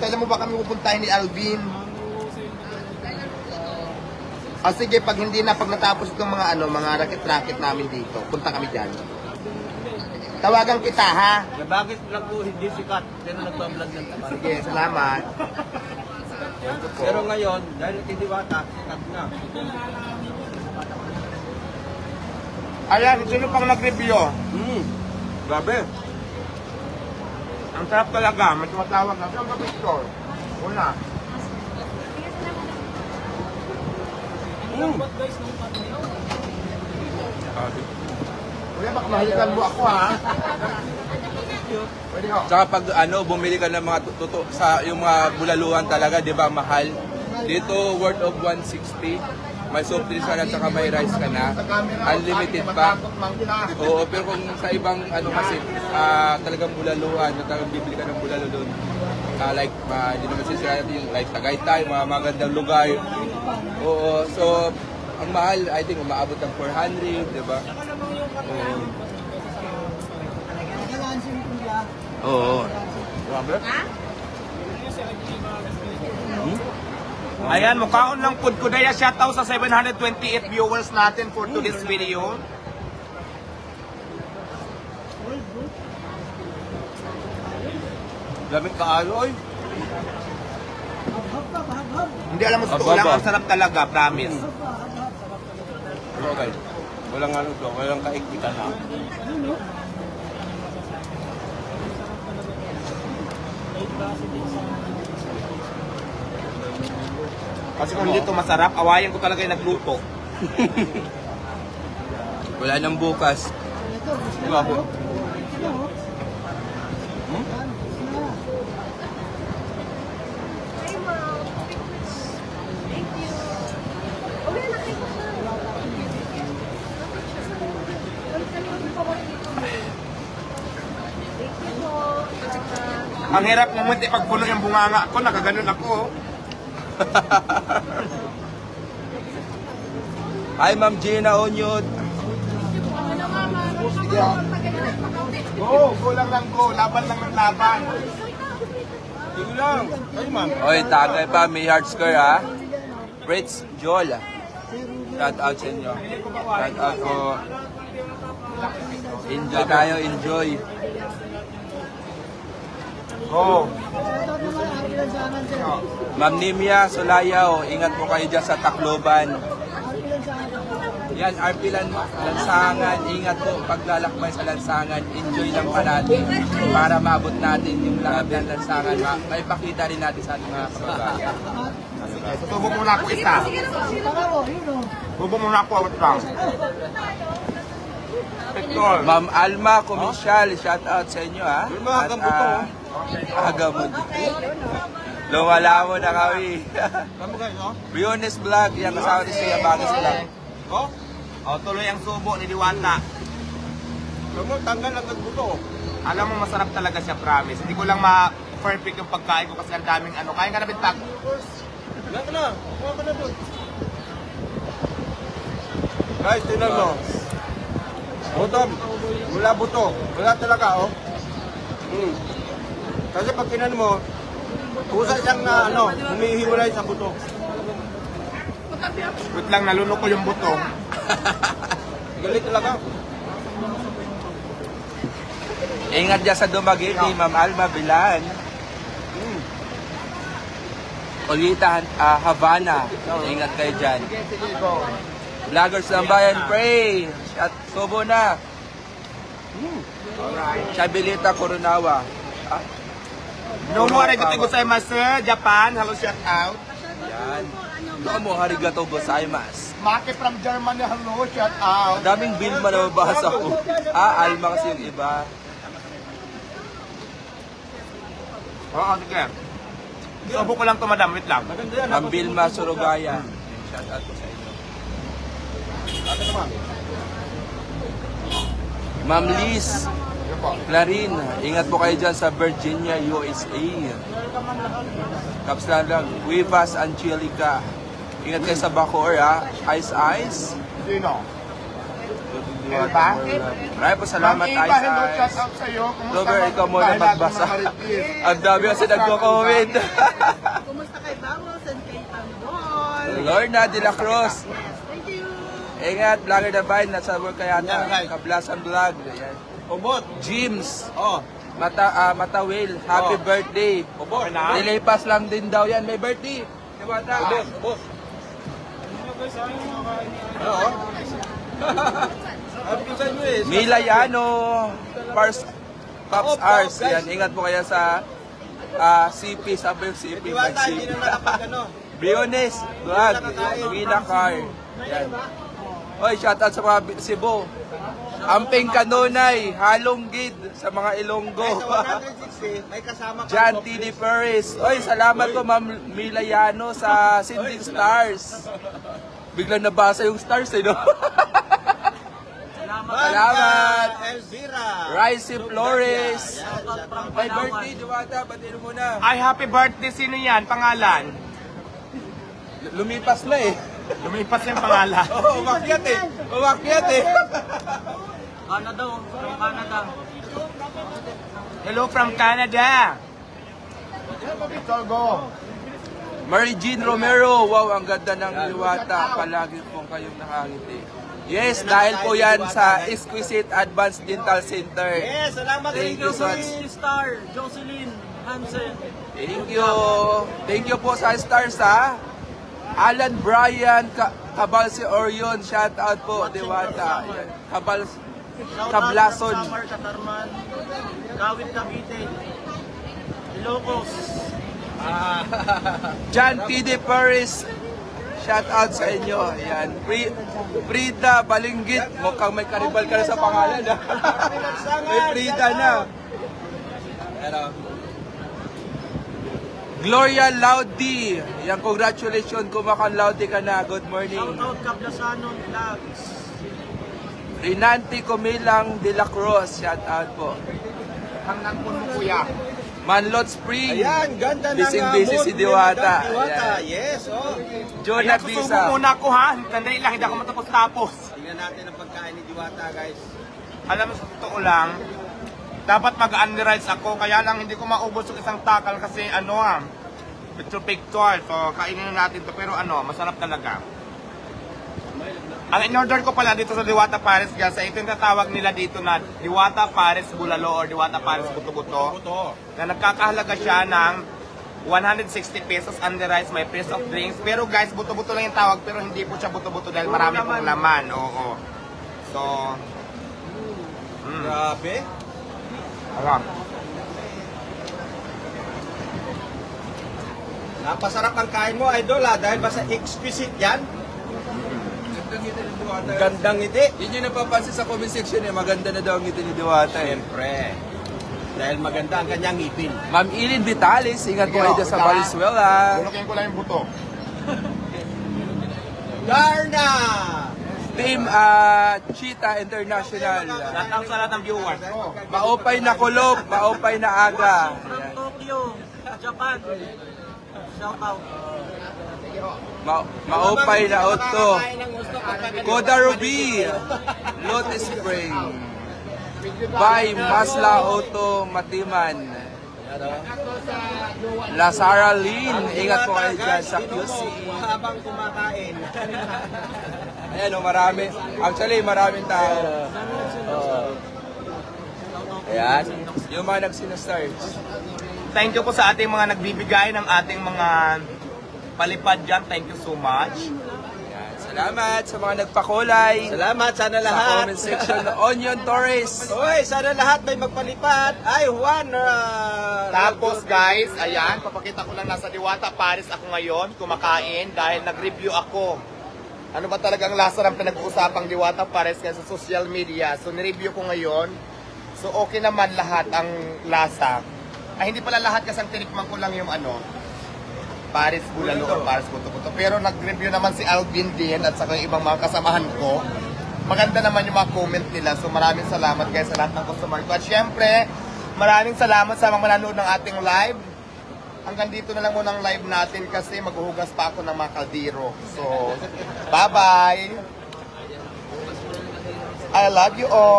Kailan mo ba kami pupuntahin ni Alvin? Ah, sige, pag hindi na, pag natapos itong mga ano, mga racket-racket namin dito, punta kami dyan. Tawagan kita, ha? Na bakit lang po hindi sikat, pero nagpa-vlog ng tapat. Sige, salamat. Pero ngayon, dahil kay Diwata, sikat na. Ayan, sino pang nag-review? Hmm, grabe. Ang sarap talaga, may tumatawag na. Saan ba picture? Una. Hmm. Kuya, baka mahalikan mo ako, ha? Pwede ho. Tsaka pag ano, bumili ka ng mga tuto sa yung mga bulaluhan talaga, 'di ba, mahal. Dito worth of 160. May soft drinks ka na tsaka may rice ka na. Unlimited pa. Oo, pero kung sa ibang ano kasi ah, talagang bulaluhan, na talagang bibili ka ng bulalo doon. Ah, like, ah, hindi naman sisira natin yung like Tagaytay, mga magandang lugar. Oo, so ang mahal, I think umaabot ng 400, 'di ba? Oo. Oo. Grabe. Ayan, mukhaon lang pod ko daya shoutout sa 728 viewers natin for today's video. Lamig kaalo, oy. Hindi alam mo sa totoo lang, ang sarap talaga, promise. Okay. Walang ano to, walang kaikitan na. Kasi kung hindi to masarap, awayan ko talaga yung nagluto. Wala nang bukas. You po. Salamat. Ang hirap mo munti pag puno yung bunganga ko, nakaganon ako. Hi, Ma'am Gina Mama? Sige. Go, go lang lang go, laban lang ng laban. Sige lang. Ay, ma'am. Oy, tagay pa, may heart score ha. Fritz Joel. Shout out sa inyo. Shout out po. Enjoy tayo, enjoy. Go. Ma'am Nimia Sulayaw, ingat po kayo dyan sa Tacloban. Yan, RP Lan Lansangan, ingat po paglalakbay sa Lansangan. Enjoy lang pa natin para maabot natin yung lahat ng Lansangan. Ma- May pakita rin natin sa ating mga kababayan. Tutubo muna ako isa. Tubo muna ako, awat lang. Ma'am Alma Comercial, shout out sa inyo ha. Alma, hanggang buto, ah, hanggang buto. Lumala mo na kami. Kamu guys, no? Briones Vlog, yan kasama ni Suya Bagas Vlog. Oh? O, tuloy ang subo ni Diwata. Kamu, tanggal ang buto. Alam mo, masarap talaga siya, promise. Hindi ko lang ma-perfect yung pagkain ko kasi ang daming ano. Kain ka na, Bintak. Wala ka na. Wala ka na doon. Guys, tingnan mo. Bottom. Wala buto. Wala talaga, oh. Hmm. Kasi pag tinan mo, kusa siyang na, ano, humihiwalay sa buto. Wait lang, nalunok ko yung buto. Galit talaga. Ingat dyan sa Dumaguete, Ma'am Alma Bilan. Hmm. Olita ah, Havana. Ingat kayo dyan. Vloggers ng Bayan, pray! At subo na. Chabilita Coronawa. Ah, No more arigato gozaimasu, Japan. Hello, shout out. yan. Domo harigato gozaimasu. Maki from Germany, hello, shout out. Ang daming Vilma na mabasa ko. Ah, Alma kasi yung iba. Oo, sige. Subo ko lang to, madam. Wait lang. Maganda yan. Ma'am Vilma Surugaya. Shout out ko sa inyo. Akin naman. Ma'am Liz Clarin, ingat po kayo dyan sa Virginia, USA. Kaps lang lang, Cuevas, Angelica. Ingat kayo sa Bacoor, ha? Ice Ice. Sino? Elba? Maraming po salamat Ma'am tayo Eva, hello, shout out sa'yo. Kumusta Lover, mga ikaw muna magbasa. Ang dami kasi nagko-comment. Kumusta kay Bamos and kay Tanggol? Lorna de la Cruz. Yes, thank you. Ingat, vlogger na ba? Nasa work kaya na. guys. Kablasan vlog. Ayan. Ubot. Jims. Oh. Mata, ah, Mata Will, happy Oh. birthday. Ubot. Na? Delay pass lang din daw yan. May birthday. Diwata. Ubot. Ubot. Oo. Ang pinsan mo eh. Mila Yano, Pars, Pops Oo, Ars. Pops, guys. Yan, ingat po kayo sa ah, CP, sabi yung CP. Diwata, hindi na nakapag ano. Briones, Vlog, Mila Car. Yan. Oy, shoutout sa mga Bi- Cebu. Amping Kanunay, Halong Gid sa mga Ilonggo. Sa 160, may kasama ka. Jan T.D. Paris. Oy, salamat po Ma'am Milayano sa Sinding Stars. Biglang nabasa yung stars eh, no? Salamat. Elvira. Rice Flores. May birthday, Diwata. Batiin mo na. Ay, happy birthday. Sino yan? Pangalan? Lumipas na eh. Lumipas yung pangalan. Oo, umakyat eh. Umakyat eh. Canada, from Canada. Hello from Canada. Togo. Mary Jean Romero. Wow, ang ganda ng Diwata. Palagi pong kayong nakangiti. Yes, dahil po yan sa Exquisite Advanced Dental Center. Yes, salamat Thank you so much. Star, Jocelyn Hansen. Thank you. Thank you po sa stars ha. Alan Bryan Ka Kabalsi Orion, shout out po, Diwata. Yan. Kabal Kablason. Samar Katarman. Kawit Cavite. Ilocos. John T.D. Paris, shout out sa inyo. Yan. Pri Frida Balinggit, mukhang may karibal ka na sa pangalan ha. may Frida na. Pero, Gloria Laudi. Yan, congratulations. Kumakan Laudi ka na. Good morning. Shoutout Cablasanon Vlogs. Rinanti Comilang de la Cruz, shout out po. Hanggang po mo, kuya. Manlot Spring. Ayan, ganda ng Busy busy mood si Diwata. Diwata. Ayan. Yes, oh. Jonah Ayan, susubo Bisa. muna ako ha. Sandali lang, hindi ako matapos-tapos. Tingnan natin ang pagkain ni Diwata, guys. Alam mo, sa totoo lang, dapat mag-unrides ako. Kaya lang hindi ko maubos yung isang takal kasi ano ah, picture-picture. So, kainin na natin to. Pero ano, masarap talaga. Ang in-order ko pala dito sa Diwata Paris, guys, ito yung tatawag nila dito na Diwata Paris Bulalo or Diwata Paris Buto-Buto. Na nagkakahalaga siya ng 160 pesos rice, may price of drinks. Pero guys, buto-buto lang yung tawag, pero hindi po siya buto-buto dahil marami pong laman. Oo. So, mm. Grabe. Ano? Napasarap ang kain mo, idol, ah, dahil basta exquisite yan. Gandang ngiti. Yun yung napapansin sa comment section eh. Maganda na daw ang ngiti ni Diwata eh. Siyempre. Dahil maganda ang kanyang ngipin. Ma'am Ilin Vitalis, ingat po kayo dyan sa ah. Valenzuela. Bunukin ko lang yung buto. Darna! Team ah, Cheetah International. Shoutout sa lahat ng viewers. Maupay na kulob, maupay na aga. Ayan. Tokyo, Japan. Shout out. Ma maupay na otto. Koda Ruby, Lotus Spring. By Masla Auto Matiman. Lazara Lin, ingat po kayo dyan sa QC. Habang kumakain. Ayan o, marami. Actually, maraming tao. Ayan. Yung mga nagsinastart. Thank you po sa ating mga nagbibigay ng ating mga palipad dyan. Thank you so much. Ayan. Salamat sa mga nagpakulay. Salamat, sana Sa lahat. comment section, Onion Torres. Hoy, sana lahat may magpalipat. Ay, Juan. Uh, Tapos guys, ayan, papakita ko lang nasa Diwata Paris ako ngayon, kumakain dahil nag-review ako. Ano ba talagang lasa ng pinag-uusapang Diwata Paris kaya sa social media. So nireview ko ngayon. So okay naman lahat ang lasa. Ay hindi pala lahat kasi ang tinikman ko lang yung ano, Paris Bulalo or Paris Buto-Buto. Pero nag-review naman si Alvin din at saka yung ibang mga kasamahan ko. Maganda naman yung mga comment nila. So maraming salamat guys sa lahat ng customer ko. At syempre, maraming salamat sa mga manonood ng ating live. Hanggang dito na lang muna ang live natin kasi maghuhugas pa ako ng mga kaldero. So, bye-bye! I love you all.